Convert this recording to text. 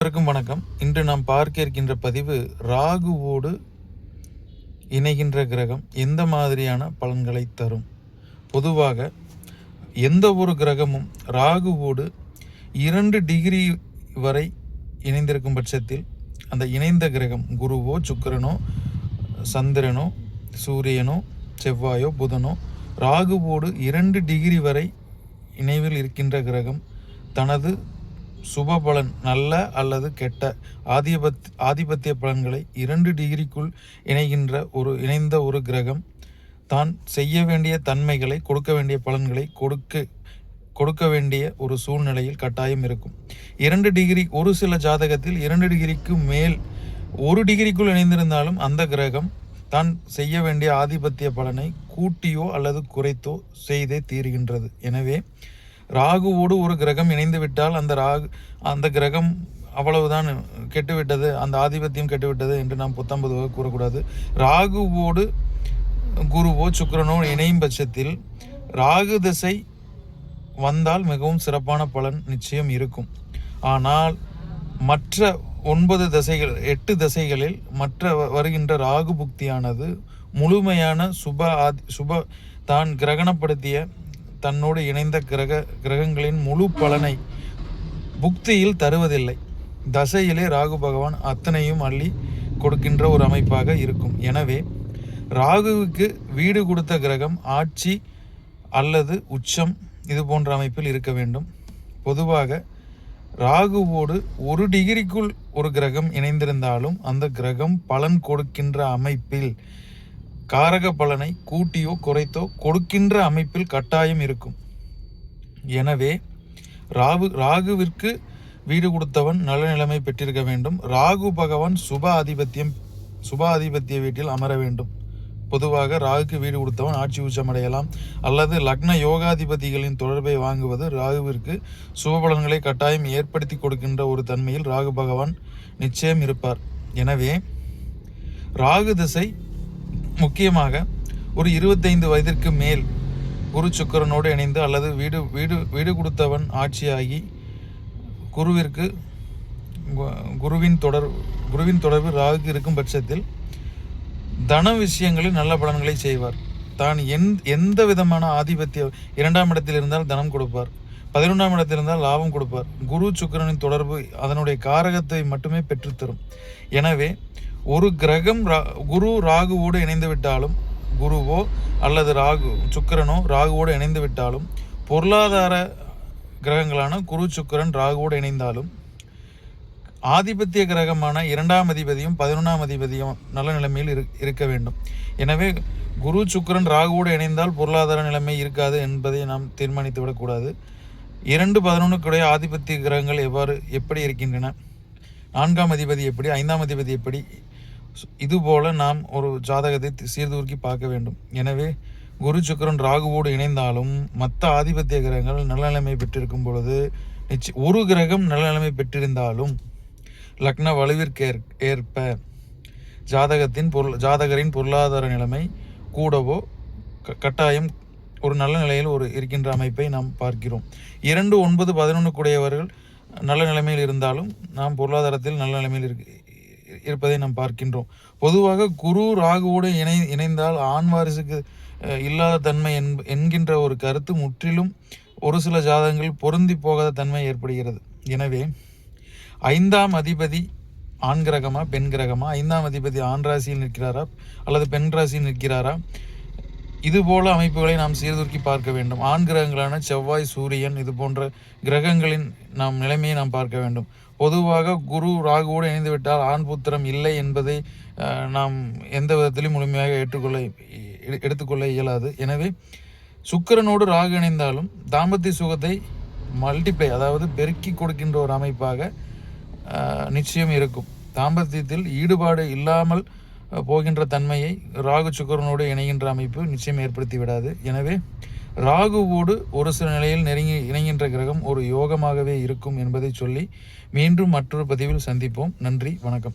அனைவருக்கும் வணக்கம். இன்று நாம் பார்க்க இருக்கின்ற பதிவு ராகுவோடு இணைகின்ற கிரகம் எந்த மாதிரியான பலன்களை தரும்? பொதுவாக எந்த ஒரு கிரகமும் ராகுவோடு இரண்டு டிகிரி வரை இணைந்திருக்கும் பட்சத்தில் அந்த இணைந்த கிரகம் குருவோ சுக்கிரனோ சந்திரனோ சூரியனோ செவ்வாயோ புதனோ ராகுவோடு இரண்டு டிகிரி வரை இணைவில் இருக்கின்ற கிரகம் தனது சுப பலன் நல்ல அல்லது கெட்ட ஆதிபத் ஆதிபத்திய பலன்களை இரண்டு டிகிரிக்குள் இணைகின்ற ஒரு இணைந்த ஒரு கிரகம் தான் செய்ய வேண்டிய தன்மைகளை கொடுக்க வேண்டிய பலன்களை கொடுக்க கொடுக்க வேண்டிய ஒரு சூழ்நிலையில் கட்டாயம் இருக்கும். இரண்டு டிகிரி ஒரு சில ஜாதகத்தில் இரண்டு டிகிரிக்கு மேல் ஒரு டிகிரிக்குள் இணைந்திருந்தாலும் அந்த கிரகம் தான் செய்ய வேண்டிய ஆதிபத்திய பலனை கூட்டியோ அல்லது குறைத்தோ செய்தே தீர்கின்றது. எனவே ராகுவோடு ஒரு கிரகம் இணைந்து விட்டால் அந்த ராகு அந்த கிரகம் அவ்வளவுதான் கெட்டுவிட்டது அந்த ஆதிபத்தியம் கெட்டுவிட்டது என்று நாம் புத்தம்பதுவாக கூறக்கூடாது. ராகுவோடு குருவோ சுக்கரனோ இணையும் பட்சத்தில் ராகு திசை வந்தால் மிகவும் சிறப்பான பலன் நிச்சயம் இருக்கும். ஆனால் மற்ற ஒன்பது திசைகள் எட்டு திசைகளில் மற்ற வ- வருகின்ற ராகு புக்தியானது முழுமையான சுப ஆதி சுப தான் கிரகணப்படுத்திய தன்னோடு இணைந்த கிரக கிரகங்களின் முழு பலனை புக்தியில் தருவதில்லை. தசையிலே ராகு பகவான் அத்தனையும் அள்ளி கொடுக்கின்ற ஒரு அமைப்பாக இருக்கும். எனவே ராகுவுக்கு வீடு கொடுத்த கிரகம் ஆட்சி அல்லது உச்சம் இது போன்ற அமைப்பில் இருக்க வேண்டும். பொதுவாக ராகுவோடு ஒரு டிகிரிக்குள் ஒரு கிரகம் இணைந்திருந்தாலும் அந்த கிரகம் பலன் கொடுக்கின்ற அமைப்பில் காரக பலனை கூட்டியோ குறைத்தோ கொடுக்கின்ற அமைப்பில் கட்டாயம் இருக்கும். எனவே ராகு ராகுவிற்கு வீடு கொடுத்தவன் நல்ல நிலைமை பெற்றிருக்க வேண்டும். ராகு பகவான் சுப ஆதிபத்தியம் சுப ஆதிபத்திய வீட்டில் அமர வேண்டும். பொதுவாக ராகுக்கு வீடு கொடுத்தவன் ஆட்சி உச்சமடையலாம் அல்லது லக்ன யோகாதிபதிகளின் தொடர்பை வாங்குவது ராகுவிற்கு சுபபலன்களை கட்டாயம் ஏற்படுத்தி கொடுக்கின்ற ஒரு தன்மையில் ராகு பகவான் நிச்சயம் இருப்பார். எனவே ராகு திசை முக்கியமாக ஒரு இருபத்தைந்து வயதிற்கு மேல் குரு சுக்கிரனோடு இணைந்து அல்லது வீடு வீடு வீடு கொடுத்தவன் ஆட்சியாகி குருவிற்கு கு- குருவின் தொடர் குருவின் தொடர்பு ராகுக்கு இருக்கும் பட்சத்தில் தன விஷயங்களில் நல்ல பலன்களை செய்வார். தான் எந் எந்த விதமான ஆதிபத்திய இரண்டாம் இடத்தில் இருந்தால் தனம் கொடுப்பார். பதினொன்றாம் இடத்தில் இருந்தால் லாபம் கொடுப்பார். குரு சுக்கிரனின் தொடர்பு அதனுடைய காரகத்தை மட்டுமே பெற்றுத்தரும். எனவே ஒரு கிரகம் ரா- குரு ராகுவோடு இணைந்து விட்டாலும் குருவோ அல்லது ராகு சுக்கிரனோ ராகுவோடு இணைந்து விட்டாலும் பொருளாதார கிரகங்களான குரு சுக்கிரன் ராகுவோடு இணைந்தாலும் ஆதிபத்திய கிரகமான இரண்டாம் அதிபதியும் பதினொன்றாம் அதிபதியும் நல்ல நிலைமையில் இரு இருக்க வேண்டும். எனவே குரு சுக்கிரன் ராகுவோடு இணைந்தால் பொருளாதார நிலைமை இருக்காது என்பதை நாம் தீர்மானித்து விடக்கூடாது இரண்டு பதினொன்றுக்குடைய ஆதிபத்திய கிரகங்கள் எவ்வாறு எப்படி இருக்கின்றன? நான்காம் அதிபதி எப்படி ஐந்தாம் அதிபதி எப்படி இதுபோல நாம் ஒரு ஜாதகத்தை சீர்தூக்கி பார்க்க வேண்டும். எனவே குரு சுக்கிரன் ராகுவோடு இணைந்தாலும் மற்ற ஆதிபத்திய கிரகங்கள் நல்ல நிலைமை பெற்றிருக்கும் பொழுது நிச்சய ஒரு கிரகம் நல்ல நிலைமை பெற்றிருந்தாலும் லக்ன வலுவிற்கு ஏற்- ஏற்ப ஜாதகத்தின் பொருள் ஜாதகரின் பொருளாதார நிலைமை கூடவோ க- கட்டாயம் ஒரு நல்ல நிலையில் ஒரு இருக்கின்ற அமைப்பை நாம் பார்க்கிறோம். இரண்டு ஒன்பது பதினொன்று கூடியவர்கள் நல்ல நிலைமையில் இருந்தாலும் நாம் பொருளாதாரத்தில் நல்ல நிலைமையில் இருக்க இருப்பதை நாம் பார்க்கின்றோம். பொதுவாக குரு ராகுவோடு இணை இணைந்தால் ஆண் வாரிசுக்கு இல்லாத தன்மை என் என்கின்ற ஒரு கருத்து முற்றிலும் ஒரு சில ஜாதகங்கள் பொருந்தி போகாத தன்மை ஏற்படுகிறது. எனவே ஐந்தாம் அதிபதி ஆண் கிரகமா பெண் கிரகமா ஐந்தாம் அதிபதி ஆண் ராசியில் நிற்கிறாரா அல்லது பெண் ராசியில் நிற்கிறாரா இதுபோல அமைப்புகளை நாம் சீர்தூக்கி பார்க்க வேண்டும். ஆண் கிரகங்களான செவ்வாய் சூரியன் இது போன்ற கிரகங்களின் நாம் நிலைமையை நாம் பார்க்க வேண்டும். பொதுவாக குரு ராகுவோடு இணைந்துவிட்டால் ஆண் புத்திரம் இல்லை என்பதை நாம் எந்த விதத்திலும் முழுமையாக ஏற்றுக்கொள்ள எடுத்துக்கொள்ள இயலாது. எனவே சுக்கிரனோடு ராகு இணைந்தாலும் தாம்பத்திய சுகத்தை மல்டிப்ளை அதாவது பெருக்கி கொடுக்கின்ற ஒரு அமைப்பாக நிச்சயம் இருக்கும். தாம்பத்தியத்தில் ஈடுபாடு இல்லாமல் போகின்ற தன்மையை ராகு சுக்கரனோடு இணைகின்ற அமைப்பு நிச்சயம் ஏற்படுத்தி விடாது. எனவே ராகுவோடு ஒரு சில நிலையில் நெருங்கி இணைகின்ற கிரகம் ஒரு யோகமாகவே இருக்கும் என்பதை சொல்லி மீண்டும் மற்றொரு பதிவில் சந்திப்போம். நன்றி வணக்கம்.